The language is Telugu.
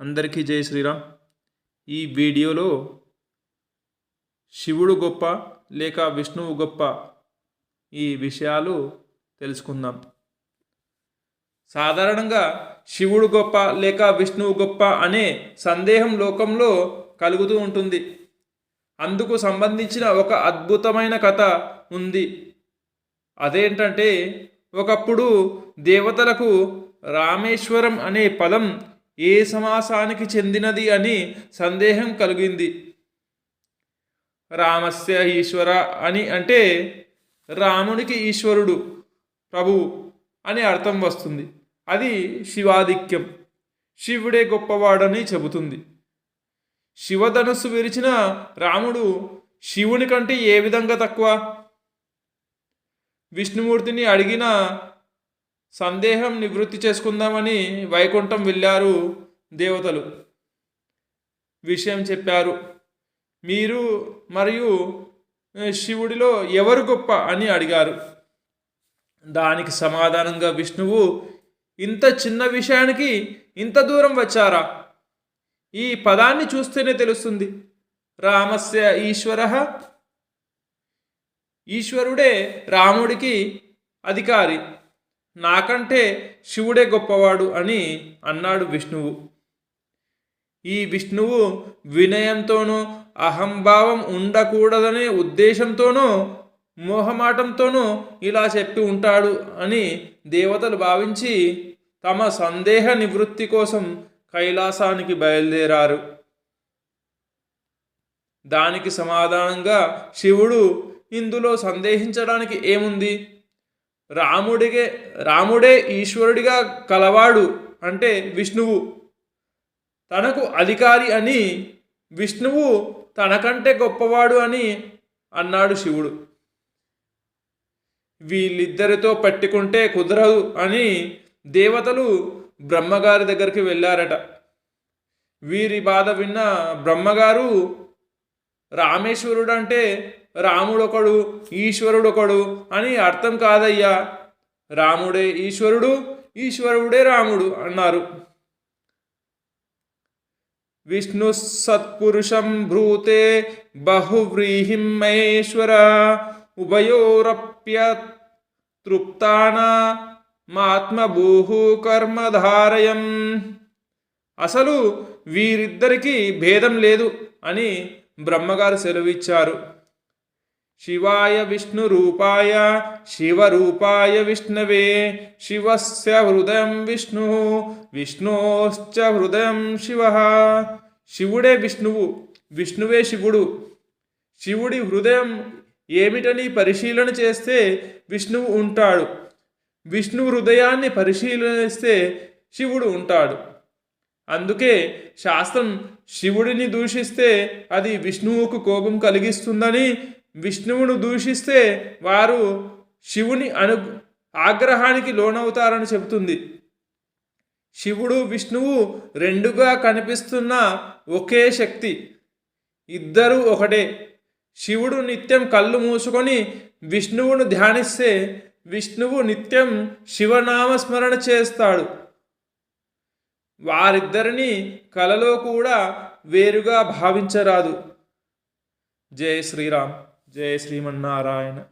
అందరికీ జై శ్రీరామ్. ఈ వీడియోలో శివుడు గొప్ప లేక విష్ణువు గొప్ప ఈ విషయాలు తెలుసుకుందాం. సాధారణంగా శివుడు గొప్ప లేక విష్ణువు గొప్ప అనే సందేహం లోకంలో కలుగుతూ ఉంటుంది. అందుకు సంబంధించిన ఒక అద్భుతమైన కథ ఉంది. అదేంటంటే ఒకప్పుడు దేవతలకు రామేశ్వరం అనే పదం ఏ సమాసానికి చెందినది అని సందేహం కలిగింది. రామస్య ఈశ్వర అని అంటే రామునికి ఈశ్వరుడు ప్రభువు అని అర్థం వస్తుంది. అది శివాధిక్యం. శివుడే గొప్పవాడని చెబుతుంది. శివధనస్సు విరిచిన రాముడు శివుని కంటే ఏ విధంగా తక్కువ? విష్ణుమూర్తిని అడిగిన సందేహం నివృత్తి చేసుకుందామని వైకుంఠం వెళ్ళారు దేవతలు. విషయం చెప్పారు మీరు మరియు శివుడిలో ఎవరు గొప్ప? అని అడిగారు. దానికి సమాధానంగా విష్ణువు ఇంత చిన్న విషయానికి ఇంత దూరం వచ్చారా? ఈ పదాన్ని చూస్తేనే తెలుస్తుంది. రామస్య ఈశ్వర. ఈశ్వరుడే రాముడికి అధికారి. నాకంటే శివుడే గొప్పవాడు అని అన్నాడు విష్ణువు. ఈ విష్ణువు వినయంతోనో అహంభావం ఉండకూడదనే ఉద్దేశంతోనో మోహమాటంతోనూ ఇలా చెప్పి ఉంటాడు అని దేవతలు భావించి తమ సందేహ నివృత్తి కోసం కైలాసానికి బయలుదేరారు. దానికి సమాధానంగా శివుడు ఇందులో సందేహించడానికి ఏముంది? రాముడిగే రాముడే ఈశ్వరుడిగా కలవాడు అంటే విష్ణువు. తనకు అధికారి అని విష్ణువు తనకంటే గొప్పవాడు అని అన్నాడు శివుడు. వీళ్ళిద్దరితో పట్టుకుంటే కుదరదు అని దేవతలు బ్రహ్మగారి దగ్గరికి వెళ్ళారట. వీరి బాధ విన్న బ్రహ్మగారు రామేశ్వరుడు అంటే రాముడొకడు ఈశ్వరుడొకడు అని అర్థం కాదయ్యా. రాముడే ఈశ్వరుడు ఈశ్వరుడే రాముడు అన్నారు. విష్ణు సత్పురుషం భ్రూతే బహువ్రీహిం మహేశ్వర ఉభయోరప్య తృప్తానా మాత్మభూహు కర్మధారయం. అసలు వీరిద్దరికీ భేదం లేదు అని బ్రహ్మగారు సెలవిచ్చారు. శివాయ విష్ణు రూపాయ శివరూపాయ విష్ణవే శివస్య హృదయం విష్ణు విష్ణోశ్చ హృదయం శివ. శివుడే విష్ణువు విష్ణువే శివుడు. శివుడి హృదయం ఏమిటని పరిశీలన చేస్తే విష్ణువు ఉంటాడు. విష్ణు హృదయాన్ని పరిశీలిస్తే శివుడు ఉంటాడు. అందుకే శాస్త్రం శివుడిని దూషిస్తే అది విష్ణువుకు కోపం కలిగిస్తుందని విష్ణువును దూషిస్తే వారు శివుని అను ఆగ్రహానికి లోనవుతారని చెబుతుంది. శివుడు విష్ణువు రెండుగా కనిపిస్తున్న ఒకే శక్తి. ఇద్దరూ ఒకటే. శివుడు నిత్యం కళ్ళు మూసుకొని విష్ణువును ధ్యానిస్తే విష్ణువు నిత్యం శివనామస్మరణ చేస్తాడు. వారిద్దరిని కలలో కూడా వేరుగా భావించరాదు. జయ శ్రీరామ్ జయ శ్రీమన్నారాయణ.